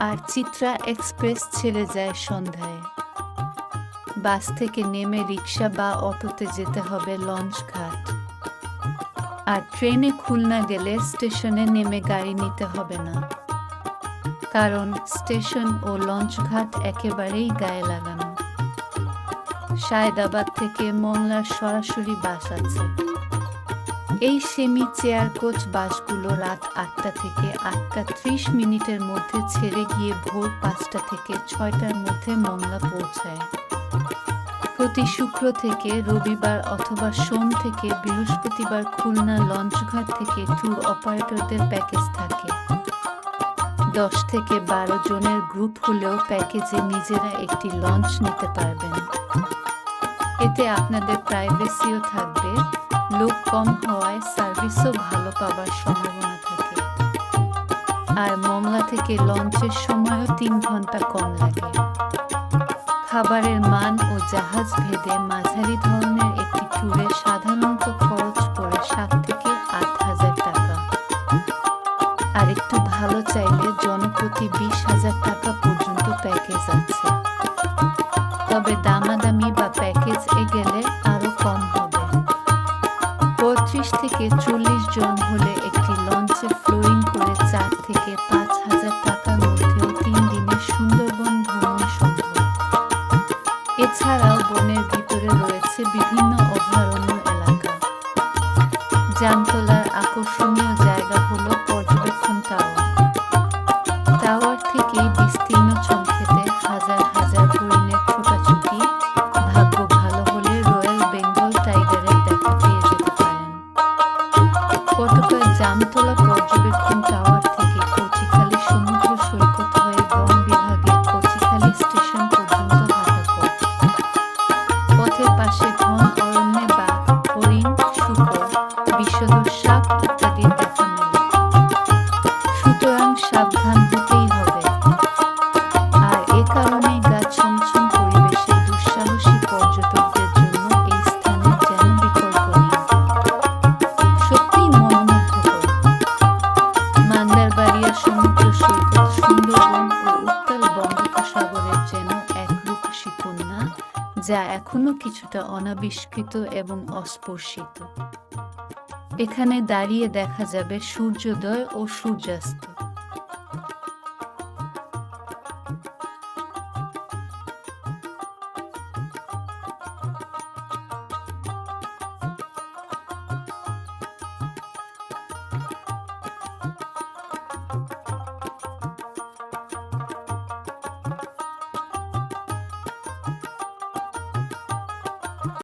আর Chitra express ছেড়ে যায় সন্ধ্যায়। বাস থেকে নেমে রিক্সা বা অটোতে যেতে হবে লঞ্চ ঘাট। আর ট্রেনে খুলনা গেলে স্টেশনে নেমে গাড়ি নিতে হবে না। কারণ স্টেশন ও লঞ্চ ঘাট একেবারেই গায়ে লাগানো। সায়দাবাদ থেকে মোংলার সরাসরি বাস আছে। এই সেমি চেয়ার কোচ বাসগুলো রাত আটটা থেকে আটটা ত্রিশ মিনিটের মধ্যে ছেড়ে গিয়ে ভোর পাঁচটা থেকে ছয়টার মধ্যে মোংলা পৌঁছায়। প্রতি শুক্র থেকে রবিবার অথবা সোম থেকে বৃহস্পতিবার খুলনা লঞ্চঘাট থেকে ট্যুর অপারেটরদের প্যাকেজ থাকে। দশ থেকে বারো জনের গ্রুপ হলেও প্যাকেজে নিজেরা একটি লঞ্চ নিতে পারবেন। এতে আপনাদের প্রাইভেসিও থাকবে। লোক কম হওয়ায় সার্ভিসও ভালো পাবার সম্ভাবনা থাকে। আর মমলা থেকে লঞ্চের সময়ও তিন ঘণ্টা কম লাগে। খাবারের মান ও জাহাজ ভেদে মাঝারি ধরনের একটি ট্যুরে সাধারণত খরচ পড়ে সাত থেকে আট হাজার টাকা। আর একটু ভালো চাইলে জনপ্রতি বিশ হাজার টাকা পর্যন্ত প্যাকেজ আছে। তবে দামাদামি থেকে চল্লিশ জন হলে একটি লঞ্চে ফ্লোয়িং করে চার থেকে পাঁচ হাজার টাকার মধ্যেও তিন দিনের সুন্দরবন ভ্রমণ সম্ভব। এছাড়াও বনের ভিতরে রয়েছে বিভিন্ন অভয়ারণ্য এলাকা। জামতলার আকর্ষণীয় জায়গা হলো পর্যবেক্ষণ টাওয়ার। টাওয়ার থেকেই বিস্তীর্ণ বঙ্গোপসাগরের যেন এক রূপসী যা এখনও কিছুটা অনাবিষ্কৃত এবং অস্পর্শিত। এখানে দাঁড়িয়ে দেখা যাবে সূর্যোদয় ও সূর্যাস্ত।